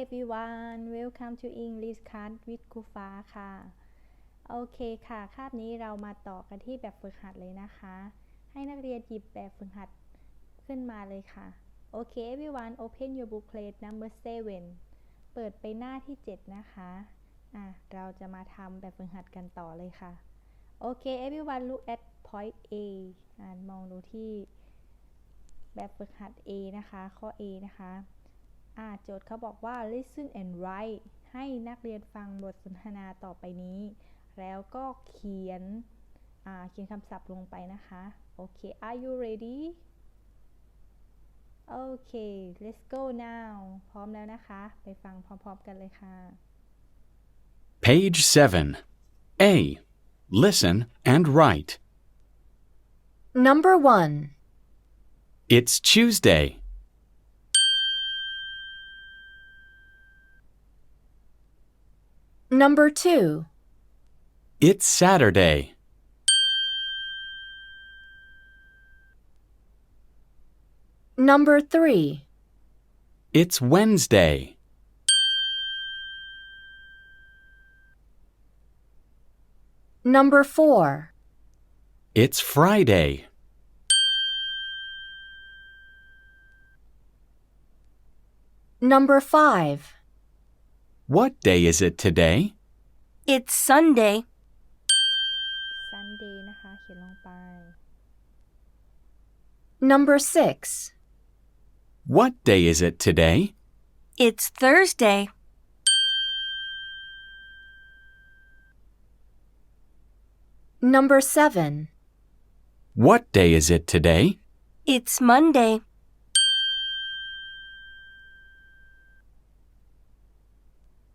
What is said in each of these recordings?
everyone welcome to English class with ครูฟ้าค่ะ โอเคค่ะ คาบนี้เรามาต่อกันที่แบบฝึกหัดเลยนะคะ ให้นักเรียนหยิบแบบฝึกหัดขึ้นมาเลยค่ะ โอเค everyone open your booklet number 7เปิดไปหน้าที่ 7 นะคะอะเราจะมาทำแบบฝึกหัดกันต่อเลยค่ะ โอเค everyone look at point A อ่านมองดูที่แบบฝึกหัด A นะคะ ข้อ A นะคะ โจทย์เขาบอกว่า listen and write ให้นักเรียนฟังบทสนทนาต่อไปนี้ แล้วก็เขียนอ่าเขียนคำศัพท์ลงไปนะคะ โอเค are you ready โอเค let's go now พร้อมแล้วนะคะ ไปฟังพร้อมๆกันเลยค่ะ Page 7. A. Listen and write. Number 1. It's Tuesday. Number 2. It's Saturday. Number 3. It's Wednesday. Number 4. It's Friday. Number 5. What day is it today? It's Sunday. Sunday นะคะ เขียนลงไป Number 6. What day is it today? It's Thursday. Number 7. What day is it today? It's Monday.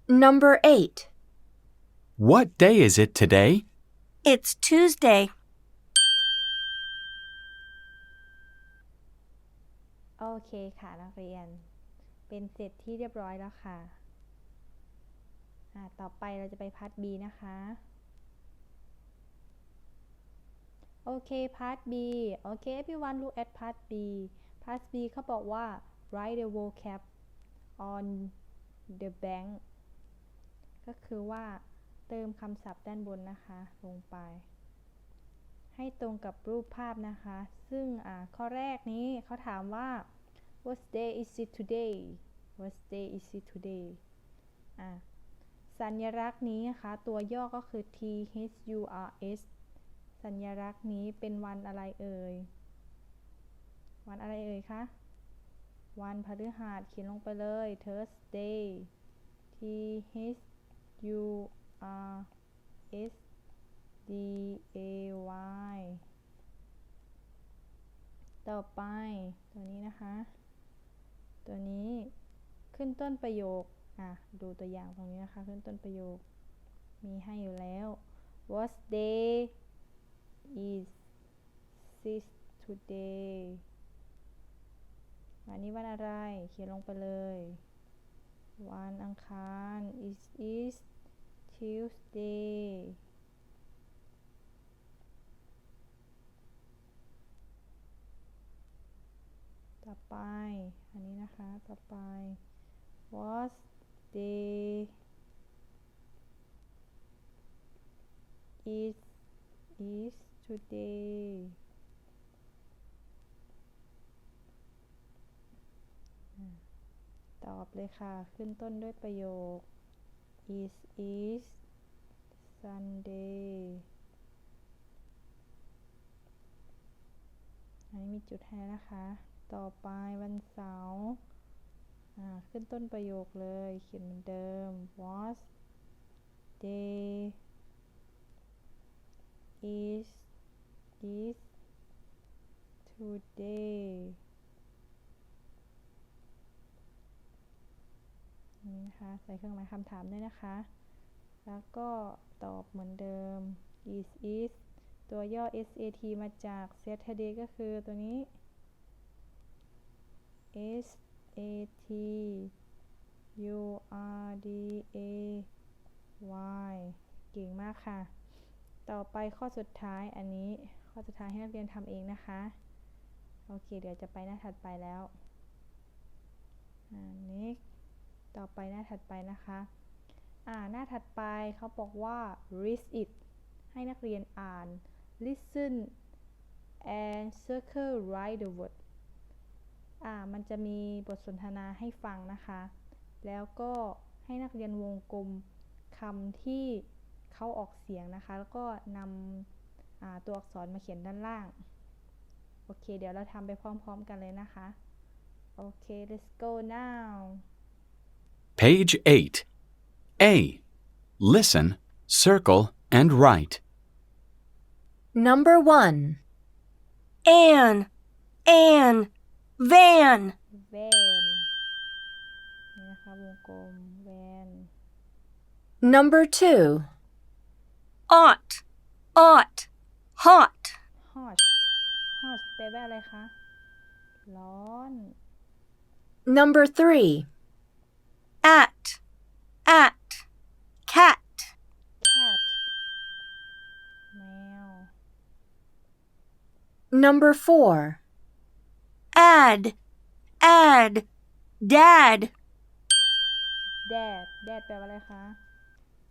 Number 8. What day is it today? It's Tuesday. โอเคค่ะนักเรียน เป็นเสร็จที่เรียบร้อยแล้วค่ะ อ่า ต่อไปเราจะไปพาร์ท B นะคะ โอเค พาร์ท B โอเค everyone look at part B พาร์ท B เขาบอกว่า write the vocab on the bank ก็คือว่าเติมคำศัพท์ด้านบนนะคะ ลงไป ให้ตรงกับรูปภาพนะคะ ซึ่งข้อแรกนี้เขาถามว่า what day is it today what day is it today สัญลักษณ์นี้นะคะ ตัวย่อก็คือ T H U R S สัญลักษณ์นี้เป็นวันอะไรเอ่ย วันอะไรเอ่ยคะ วันพฤหัสเขียนลงไปเลย Thursday T H U R S D A Y ต่อไปตัวนี้นะคะ ตัวนี้ขึ้นต้นประโยค อะ ดูตัวอย่างตรงนี้นะคะ ขึ้นต้นประโยค มีให้อยู่แล้ว What day is this today วันนี้วันอะไร เขียนลงไปเลย วันอังคาร is is Tuesday ต่อไป อันนี้นะคะ ต่อไป what day is is today อะ ตอบเลยค่ะ ขึ้นต้นด้วยประโยค is is Sunday อันนี้มีจุดให้นะคะ ต่อไปวันเสาร์ขึ้นต้นประโยคเลย เขียนเหมือนเดิม was day is is today นะคะ ใส่เครื่องหมายคำถามด้วยนะคะ แล้วก็ตอบเหมือนเดิม is is ตัวย่อ SAT มาจาก Saturday ก็คือตัวนี้ S A T U R D A Y เก่งมากค่ะ ต่อไปข้อสุดท้ายอันนี้ ข้อสุดท้ายให้นักเรียนทำเองนะคะ โอเค เดี๋ยวจะไปหน้าถัดไปแล้วอ่า next ต่อไปหน้าถัดไปนะคะ อ่า หน้าถัดไปเขาบอกว่า read it ให้นักเรียนอ่าน listen and circle write the word อ่า มันจะมีบทสนทนาให้ฟังนะคะ แล้วก็ให้นักเรียนวงกลมคำที่เขาออกเสียงนะคะ แล้วก็นำตัวอักษรมาเขียนด้านล่าง โอเค เดี๋ยวเราทำไปพร้อมๆกันเลยนะคะ โอเค let's go now Page 8. A. Listen, circle, and write. Number 1. Anne, Anne, van, แวนนี่นะคะวงกลมแวน Number 2. ought, ought, hot, hot hot แปลว่าอะไรคะ ร้อน Number 3. Number 4. add, add, dad, dad dad แปลว่าอะไรคะ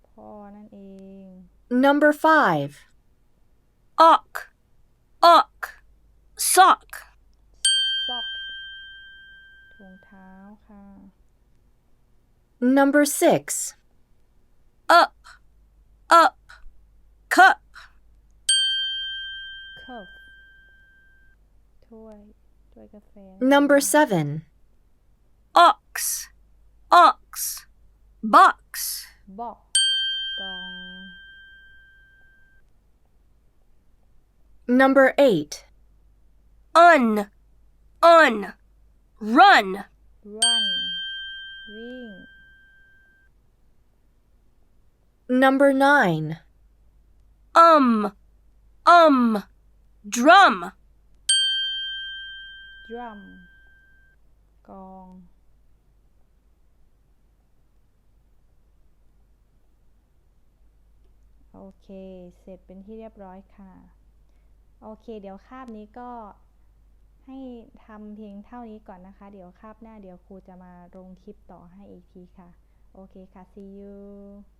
พ่อนั่นเอง Number 5. ock, ock, sock, sock ถุงเท้าค่ะ Number 6. up, up, cup, cup Number seven. Ox, ox, box. Box. Number eight. Un, un, run. Run. Ring. Number nine. Um, um, drum. Drum กอง โอเค เสร็จเป็นที่เรียบร้อยค่ะ โอเค เดี๋ยวคาบนี้ก็ให้ทำเพียงเท่านี้ก่อนนะคะ เดี๋ยวคาบหน้าเดี๋ยวครูจะมาลงคลิปต่อให้อีกทีค่ะ โอเคค่ะ see you